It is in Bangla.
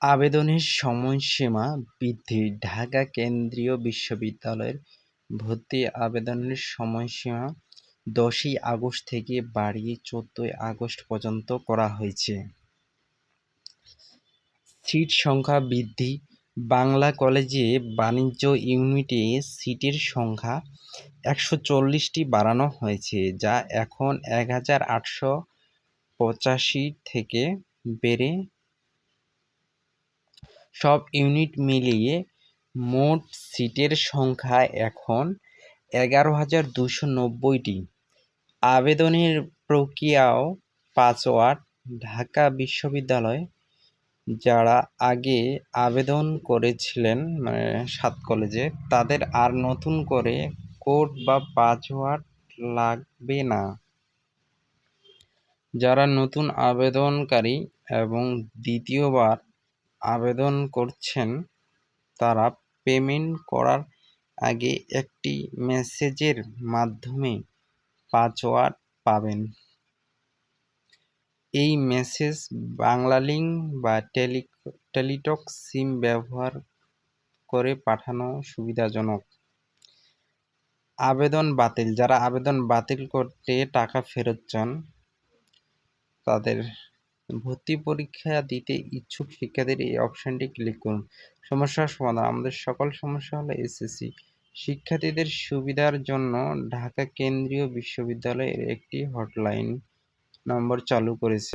আবেদনের সময়সীমা বৃদ্ধি। ঢাকা কেন্দ্রীয় বিশ্ববিদ্যালয়ের ভর্তি আবেদনের সময়সীমা দশই আগস্ট থেকে বাড়িয়ে চোদ্দই আগস্ট পর্যন্ত করা হয়েছে। সিট সংখ্যা বৃদ্ধি। বাংলা কলেজে বাণিজ্য ইউনিটে সিটের সংখ্যা একশো চল্লিশটি বাড়ানো হয়েছে, যা এখন এক হাজার আটশো পঁচাশি থেকে বেড়ে সব ইউনিট মিলিয়ে মোট সিটের সংখ্যা এখন এগারো হাজার দুশো নব্বইটি। আবেদনের প্রক্রিয়াও পাঁচওয়াট ঢাকা বিশ্ববিদ্যালয় যারা আগে আবেদন করেছিলেন মানে সাত কলেজে, তাদের আর নতুন করে কোড বা পাসওয়ার্ড লাগবে না। যারা নতুন আবেদনকারী এবং দ্বিতীয়বার আবেদন করছেন, তারা পেমেন্ট করার আগে একটি মেসেজের মাধ্যমে পাসওয়ার্ড পাবেন। এই মেসেজ বাংলালিংক বা টেলি, টেলিটক সিম ব্যবহার করে পাঠানো সুবিধাজনক। আবেদন বাতিল, যারা আবেদন বাতিল করতে টাকা ফেরত চান, তাদের ভর্তি পরীক্ষা দিতে ইচ্ছুক শিক্ষার্থীর এই অপশনটি ক্লিক করুন। সমস্যার সমাধান, আমাদের সকল সমস্যা হলো এসএসসি শিক্ষার্থীদের সুবিধার জন্য ঢাকা কেন্দ্রীয় বিশ্ববিদ্যালয়ের একটি হটলাইন নম্বর চালু করেছে।